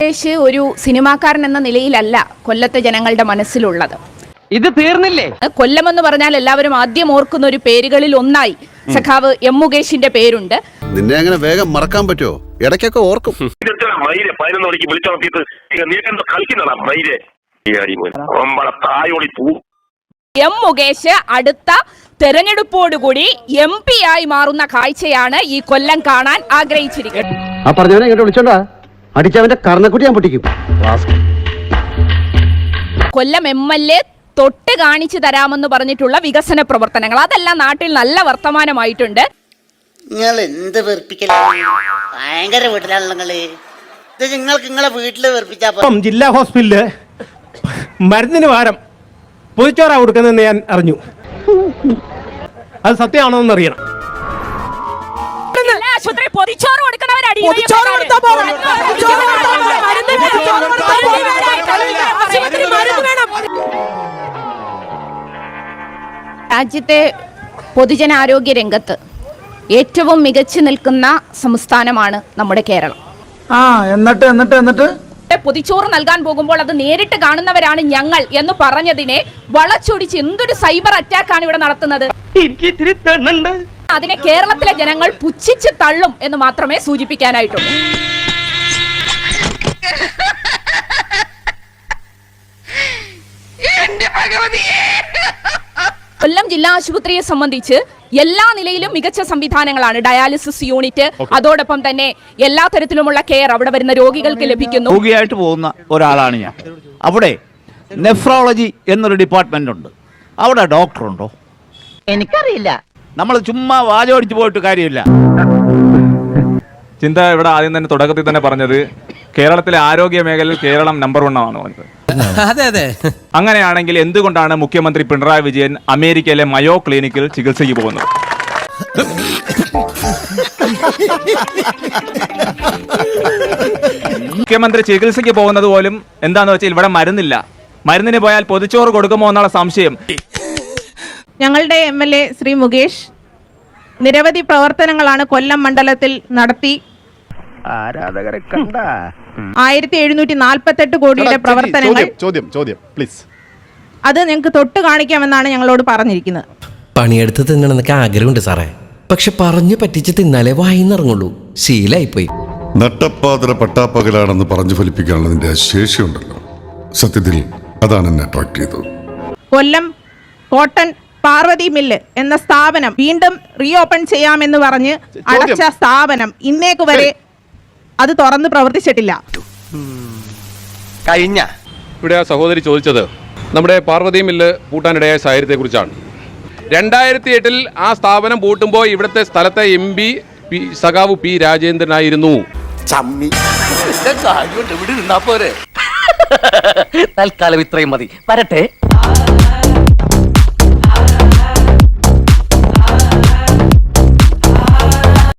സുരേഷ് ഒരു സിനിമാക്കാരൻ എന്ന നിലയിലല്ല കൊല്ലത്തെ ജനങ്ങളുടെ മനസ്സിലുള്ളത്. ഇത് തീർന്നില്ലേ? കൊല്ലം എന്ന് പറഞ്ഞാൽ എല്ലാവരും ആദ്യം ഓർക്കുന്ന ഒരു പേരുകളിൽ ഒന്നായി. സഖാവ് എം മുകേഷിന്റെ പേരുണ്ട്. നിന്നെ അങ്ങനെ വേഗം മറക്കാൻ പറ്റുമോ? ഇടയ്ക്കൊക്കെ ഓർക്കും. പതിനൊന്ന് മണിക്ക് വിളിച്ചുണർത്തിയിട്ട് നീക്കെന്തോ കളിക്കുന്നതാ? പൂ. എം മുകേഷ് അടുത്ത തെരഞ്ഞെടുപ്പോടുകൂടി എം പി ആയി മാറുന്ന കാഴ്ചയാണ് ഈ കൊല്ലം കാണാൻ ആഗ്രഹിച്ചിരിക്കുന്നത്. അടിച്ചവന്റെ കർണക്കുട്ടി ഞാൻ പൊട്ടിക്കും. കൊല്ലം എം എൽ എ തൊട്ട് കാണിച്ചു തരാമെന്ന് പറഞ്ഞിട്ടുള്ള വികസന പ്രവർത്തനങ്ങൾ. അതെല്ലാം നാട്ടിൽ നല്ല വർത്തമാനമായിട്ടുണ്ട്. നിങ്ങൾ എന്ത് ഭയങ്കര വീട്ടിലാണല്ലോ നിങ്ങൾ. ഇത് നിങ്ങൾക്ക് നിങ്ങളെ വീട്ടിൽ വെറുപ്പിച്ചാ ഇപ്പം ജില്ലാ ഹോസ്പിറ്റലിൽ മരുന്നിന് വാരം പൊതിച്ചോറാ കൊടുക്കുന്നതെന്ന് ഞാൻ അറിഞ്ഞു. അത് സത്യമാണോ എന്ന് അറിയണം എല്ലാ ആശുപത്രി പൊതിച്ചോറ് കൊടുക്കുന്നവർ അടി രാജ്യത്തെ പൊതുജനാരോഗ്യ രംഗത്ത് ഏറ്റവും മികച്ചു നിൽക്കുന്ന സംസ്ഥാനമാണ് നമ്മുടെ കേരളം. ആ എന്നിട്ട് എന്നിട്ട് എന്നിട്ട്? പൊതിച്ചോറ് നൽകാൻ പോകുമ്പോൾ അത് നേരിട്ട് കാണുന്നവരാണ് ഞങ്ങൾ എന്ന് പറഞ്ഞതിനെ വളച്ചൊടിച്ച് എന്തൊരു സൈബർ അറ്റാക്കാണ് ഇവിടെ നടത്തുന്നത്? എനിക്ക് അതിനെ കേരളത്തിലെ ജനങ്ങൾ പുച്ഛിച്ച് തള്ളും എന്ന് മാത്രമേ സൂചിപ്പിക്കാനായിട്ടുള്ളൂ കൊല്ലം ജില്ലാ ആശുപത്രിയെ സംബന്ധിച്ച് എല്ലാ നിലയിലും മികച്ച സംവിധാനങ്ങളാണ്. ഡയാലിസിസ് യൂണിറ്റ് അതോടൊപ്പം തന്നെ എല്ലാ തരത്തിലുമുള്ള കെയർ അവിടെ വരുന്ന രോഗികൾക്ക് ലഭിക്കുന്നു. രോഗിയായിട്ട് പോകുന്ന ഒരാളാണ് ഞാൻ. അവിടെ നെഫ്രോളജി എന്നൊരു ഡിപ്പാർട്ട്മെന്റ് ഉണ്ട്. അവിടെ ഡോക്ടർ ഉണ്ടോ എനിക്കറിയില്ല. നമ്മൾ ചുമ്മാ വാചോടിച്ച് പോയിട്ട് കാര്യമില്ല. ചിന്ത ഇവിടെ ആദ്യം തന്നെ തുടക്കത്തിൽ തന്നെ പറഞ്ഞത് കേരളത്തിലെ ആരോഗ്യ മേഖലയിൽ കേരളം നമ്പർ വൺ ആണ് പറഞ്ഞത്. അതെ അതെ. അങ്ങനെയാണെങ്കിൽ എന്തുകൊണ്ടാണ് മുഖ്യമന്ത്രി പിണറായി വിജയൻ അമേരിക്കയിലെ മയോ ക്ലിനിക്കിൽ ചികിത്സയ്ക്ക് പോകുന്നത്? മുഖ്യമന്ത്രി ചികിത്സയ്ക്ക് പോകുന്നത് പോലും എന്താന്ന് വെച്ചാൽ ഇവിടെ മരുന്നില്ല. മരുന്നിന് പോയാൽ പൊതിച്ചോറ് കൊടുക്കുമോ എന്നുള്ള സംശയം. ഞങ്ങളുടെ M L A Shri Mukesh നിരവധി പ്രവർത്തനങ്ങളാണ് കൊല്ലം മണ്ഡലത്തിൽ നടത്തി. ആരാധകരെ കണ്ട? ആയിരത്തി എഴുന്നൂറ്റി നാൽപ്പത്തെട്ട് കോടിയുടെ പ്രവർത്തനങ്ങൾ. ചോദ്യം ചോദ്യം പ്ലീസ് അത് ഞങ്ങൾക്ക് തൊട്ട് കാണിക്കാമെന്നാണ് ഞങ്ങളോട് പറഞ്ഞിരിക്കുന്നത്. പണിയെടുത്ത് തിന്നണമെന്നൊക്കെ ആഗ്രഹമുണ്ട് സാറേ. പക്ഷെ പറഞ്ഞു പറ്റിച്ച് തിന്നാലേ വായിന്നിറങ്ങുള്ളൂ. ശീലായിപ്പോയി. നട്ടപ്പാതിര പട്ടാപ്പകലാണെന്ന് പറഞ്ഞു ഫലിപ്പിക്കാനുള്ള നിന്റെ ശേഷിയുണ്ടല്ലോ. സത്യത്തിൽ അതാണ് എന്നെ അട്രാക്ട് ചെയ്തത്. കൊല്ലം കോട്ടൺ പാർവതി മില്ല് എന്ന സ്ഥാപനം വീണ്ടും റീ ഓപ്പൺ ചെയ്യാമെന്ന് പറഞ്ഞ് അടച്ച സ്ഥാപനം ഇന്നേക്ക് വരെ അത് തുറന്ന് പ്രവർത്തിച്ചിട്ടില്ല. കഴിഞ്ഞ. ഇവിടെ ആ സഹോദരി ചോദിച്ചത് നമ്മുടെ പാർവതി മില്ല് പൂട്ടാനിടയായ സാഹചര്യത്തെക്കുറിച്ചാണ്. രണ്ടായിരത്തി എട്ടിൽ ആ സ്ഥാപനം പൂട്ടുമ്പോൾ ഇവിടുത്തെ സ്ഥലത്തെ എം പി സഖാവ് പി രാജേന്ദ്രനായിരുന്നു. തൽക്കാലം ഇത്രയും മതി. വരട്ടെ.